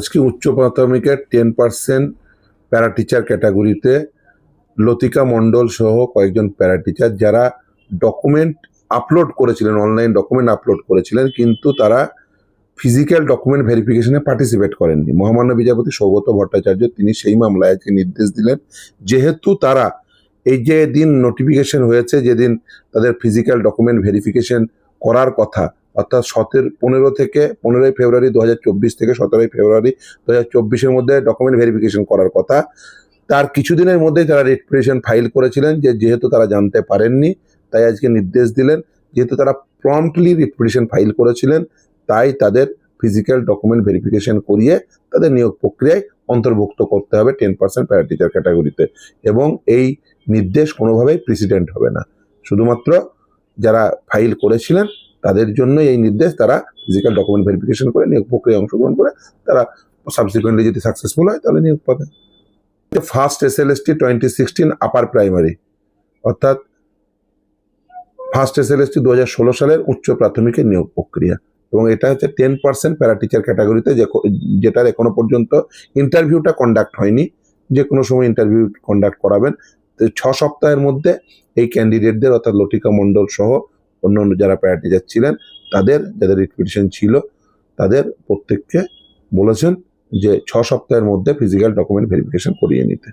আজকে উচ্চ প্রাথমিকের টেন পার্সেন্ট প্যারা টিচার ক্যাটাগরিতে লতিকা মণ্ডল সহ কয়েকজন প্যারা টিচার যারা ডকুমেন্ট আপলোড করেছিলেন অনলাইন ডকুমেন্ট আপলোড করেছিলেন, কিন্তু তারা ফিজিক্যাল ডকুমেন্ট ভেরিফিকেশনে পার্টিসিপেট করেননি। মহামান্য বিচারপতি সৌগত ভট্টাচার্য তিনি সেই মামলায় আজকে নির্দেশ দিলেন, যেহেতু তারা এই যে দিন নোটিফিকেশন হয়েছে, যেদিন তাদের ফিজিক্যাল ডকুমেন্ট ভেরিফিকেশন করার কথা অর্থাৎ সতের, পনেরো থেকে পনেরোই ফেব্রুয়ারি দু হাজার চব্বিশ থেকে সতেরোই ফেব্রুয়ারি দু হাজার মধ্যে ডকুমেন্ট ভেরিফিকেশন করার কথা। তার কিছুদিনের মধ্যেই তারা রিট পিটিশন ফাইল করেছিলেন যে যেহেতু তারা জানতে পারেননি, তাই আজকে নির্দেশ দিলেন। যেহেতু তারা প্রম্পটলি রিট পিটিশন ফাইল করেছিলেন, তাই তাদের ফিজিক্যাল ডকুমেন্ট ভেরিফিকেশন করিয়ে তাদের নিয়োগ প্রক্রিয়ায় অন্তর্ভুক্ত করতে হবে টেন পার্সেন্ট প্যারা টিচার ক্যাটাগরিতে এবং এই নির্দেশ কোনোভাবেই প্রেসিডেন্ট হবে না। শুধুমাত্র যারা ফাইল করেছিলেন তাদের জন্য এই নির্দেশ, তারা ফিজিক্যাল ডকুমেন্ট ভেরিফিকেশন করে, নিয়োগ প্রক্রিয়ায় অংশগ্রহণ করে, তারা সাবসিকুয়েন্টলি যদি সাকসেসফুল হয়, তাহলে নিয়োগ পাবে। First S L S T twenty sixteen upper primary অর্থাৎ first S L S T দু হাজার ষোলো সালের উচ্চ প্রাথমিকের নিয়োগ প্রক্রিয়া। এবং এটা হচ্ছে টেন পার্সেন্ট প্যারা টিচার ক্যাটাগরিতে যেটার এখনও পর্যন্ত ইন্টারভিউটা কন্ডাক্ট হয়নি। যে কোনো সময় ইন্টারভিউ কন্ডাক্ট করাবেন। ছ সপ্তাহের মধ্যে এই ক্যান্ডিডেটদের অর্থাৎ লতিকা মণ্ডল সহ অন্য অন্য যারা প্যারা টিচার ছিলেন তাদের যাদের রিপিটিশন ছিল, তাদের প্রত্যেককে বলেছেন যে ছ সপ্তাহের মধ্যে ফিজিক্যাল ডকুমেন্ট ভেরিফিকেশন করিয়ে নিতে।